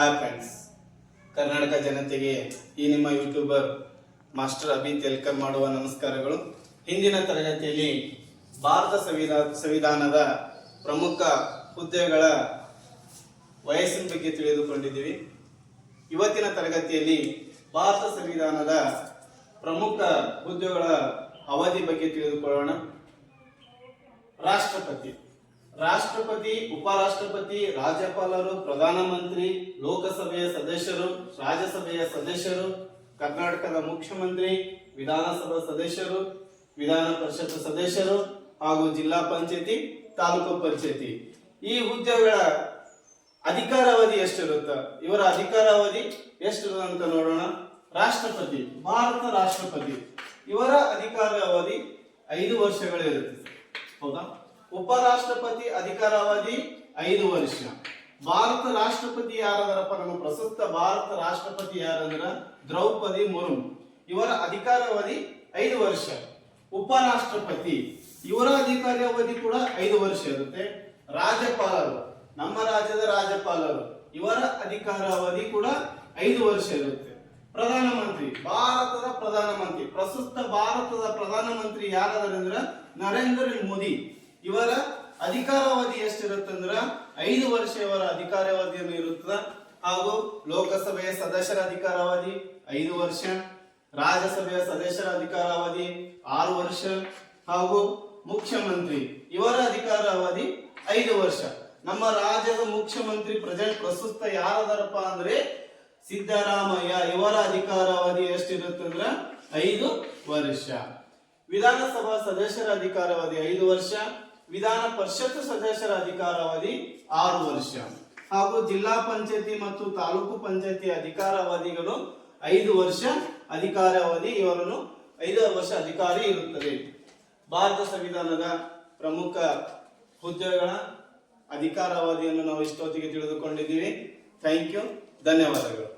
Hi friends Karnataka ಜನತೆಗೆ ಈ ನಿಮ್ಮ ಯೂಟ್ಯೂಬರ್ ಮಾಸ್ಟರ್ ಅಭಿ ತೆಲ್ಕರ್ ಮಾಡುವ ನಮಸ್ಕಾರಗಳು. ಹಿಂದಿನ ತರಗತಿಯಲ್ಲಿ ಭಾರತ ಸಂವಿಧಾ, ಸಂವಿಧಾನದ ಪ್ರಮುಖ ಹುದ್ದೆಗಳ ವಯಸ್ಸಿನ ಬಗ್ಗೆ ತಿಳಿದುಕೊಂಡಿದ್ದೀವಿ. ಇವತ್ತಿನ ತರಗತಿಯಲ್ಲಿ ಭಾರತ ಸಂವಿಧಾನದ ಪ್ರಮುಖ ಹುದ್ದೆಗಳ ಅವಧಿ ಬಗ್ಗೆ ತಿಳಿದುಕೊಳ್ಳೋಣ. ರಾಷ್ಟ್ರಪತಿ. ರಾಷ್ಟ್ರಪತಿ, ಉಪರಾಷ್ಟ್ರಪತಿ, ರಾಜ್ಯಪಾಲರು, ಪ್ರಧಾನಮಂತ್ರಿ, ಲೋಕಸಭೆಯ ಸದಸ್ಯರು, ರಾಜ್ಯಸಭೆಯ ಸದಸ್ಯರು, ಕರ್ನಾಟಕದ ಮುಖ್ಯಮಂತ್ರಿ, ವಿಧಾನಸಭಾ ಸದಸ್ಯರು, ವಿಧಾನ ಪರಿಷತ್ ಸದಸ್ಯರು ಹಾಗೂ ಜಿಲ್ಲಾ ಪಂಚಾಯತಿ, ತಾಲೂಕು ಪಂಚಾಯತಿ. ಈ ಹುದ್ದೆಗಳ ಅಧಿಕಾರಾವಧಿ ಎಷ್ಟಿರುತ್ತ? ಇವರ ಅಧಿಕಾರಾವಧಿ ಎಷ್ಟಿರುತ್ತ ಅಂತ ನೋಡೋಣ. ರಾಷ್ಟ್ರಪತಿ, ಭಾರತ ರಾಷ್ಟ್ರಪತಿ. ಇವರ ಅಧಿಕಾರಾವಧಿ ಐದು ವರ್ಷಗಳಿರುತ್ತೆ. ಹೌದಾ? ಉಪರಾಷ್ಟ್ರಪತಿ ಅಧಿಕಾರಾವಧಿ ಐದು ವರ್ಷ. ಭಾರತ ರಾಷ್ಟ್ರಪತಿ ಯಾರದರಪ್ಪ? ನಮ್ಮ ಪ್ರಸಕ್ತ ಭಾರತ ರಾಷ್ಟ್ರಪತಿ ಯಾರಂದ್ರ? ದ್ರೌಪದಿ ಮುರ್ಮು. ಇವರ ಅಧಿಕಾರಾವಧಿ ಐದು ವರ್ಷ. ಉಪರಾಷ್ಟ್ರಪತಿ. ಇವರ ಅಧಿಕಾರಾವಧಿ ಕೂಡ ಐದು ವರ್ಷ ಇರುತ್ತೆ. ರಾಜ್ಯಪಾಲರು. ನಮ್ಮ ರಾಜ್ಯದ ರಾಜ್ಯಪಾಲರು. ಇವರ ಅಧಿಕಾರಾವಧಿ ಕೂಡ ಐದು ವರ್ಷ ಇರುತ್ತೆ. ಪ್ರಧಾನಮಂತ್ರಿ. ಭಾರತದ ಪ್ರಧಾನಮಂತ್ರಿ. ಪ್ರಸ್ತುತ ಭಾರತದ ಪ್ರಧಾನಮಂತ್ರಿ ಯಾರಾದ್ರಂದ್ರ? ನರೇಂದ್ರ ಮೋದಿ. ಇವರ ಅಧಿಕಾರಾವಧಿ ಎಷ್ಟಿರುತ್ತಂದ್ರ ಐದು ವರ್ಷ ಇವರ ಅಧಿಕಾರಾವಧಿಯನ್ನು ಇರುತ್ತದೆ. ಹಾಗೂ ಲೋಕಸಭೆಯ ಸದಸ್ಯರ ಅಧಿಕಾರಾವಧಿ ಐದು ವರ್ಷ, ರಾಜ್ಯಸಭೆಯ ಸದಸ್ಯರ ಅಧಿಕಾರಾವಧಿ ಆರು ವರ್ಷ, ಹಾಗೂ ಮುಖ್ಯಮಂತ್ರಿ ಇವರ ಅಧಿಕಾರಾವಧಿ ಐದು ವರ್ಷ. ನಮ್ಮ ರಾಜ್ಯದ ಮುಖ್ಯಮಂತ್ರಿ ಪ್ರಜೆಂಟ್ ಪ್ರಸ್ತುತ ಯಾರದಾರಪ್ಪ ಅಂದ್ರೆ ಸಿದ್ದರಾಮಯ್ಯ. ಇವರ ಅಧಿಕಾರಾವಧಿ ಎಷ್ಟಿರುತ್ತಂದ್ರ ಐದು ವರ್ಷ. ವಿಧಾನಸಭಾ ಸದಸ್ಯರ ಅಧಿಕಾರಾವಧಿ ಐದು ವರ್ಷ ವಿಧಾನ ಪರಿಷತ್ ಸದಸ್ಯರ ಅಧಿಕಾರಾವಧಿ ಆರು ವರ್ಷ. ಹಾಗೂ ಜಿಲ್ಲಾ ಪಂಚಾಯತಿ ಮತ್ತು ತಾಲೂಕು ಪಂಚಾಯತಿ ಅಧಿಕಾರಾವಧಿಗಳು ಐದು ವರ್ಷ ಅಧಿಕಾರಾವಧಿ ಇವರನ್ನು ಐದು ವರ್ಷ ಅಧಿಕಾರಿ ಇರುತ್ತದೆ. ಭಾರತ ಸಂವಿಧಾನದ ಪ್ರಮುಖ ಹುದ್ದೆಗಳ ಅಧಿಕಾರಾವಧಿಯನ್ನು ನಾವು ಇಷ್ಟೊತ್ತಿಗೆ ತಿಳಿದುಕೊಂಡಿದ್ದೀವಿ. ಥ್ಯಾಂಕ್ ಯು ಧನ್ಯವಾದಗಳು.